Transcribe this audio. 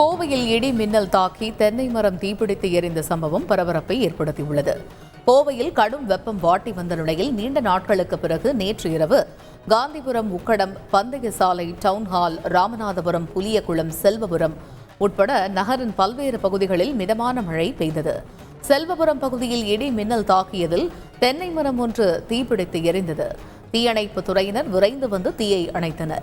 கோவையில் இடி மின்னல் தாக்கி தென்னை மரம் தீப்பிடித்து எரிந்த சம்பவம் பரபரப்பை ஏற்படுத்தியுள்ளது. கோவையில் கடும் வெப்பம் வாட்டி வந்த நிலையில் நீண்ட நாட்களுக்கு பிறகு நேற்று இரவு காந்திபுரம் உக்கடம் பந்தய சாலை டவுன்ஹால் ராமநாதபுரம் புலியகுளம் செல்வபுரம் உட்பட நகரின் பல்வேறு பகுதிகளில் மிதமான மழை பெய்தது. செல்வபுரம் பகுதியில் இடி மின்னல் தாக்கியதில் தென்னை மரம் ஒன்று தீப்பிடித்து எரிந்தது. தீயணைப்பு துறையினர் விரைந்து வந்து தீயை அணைத்தனர்.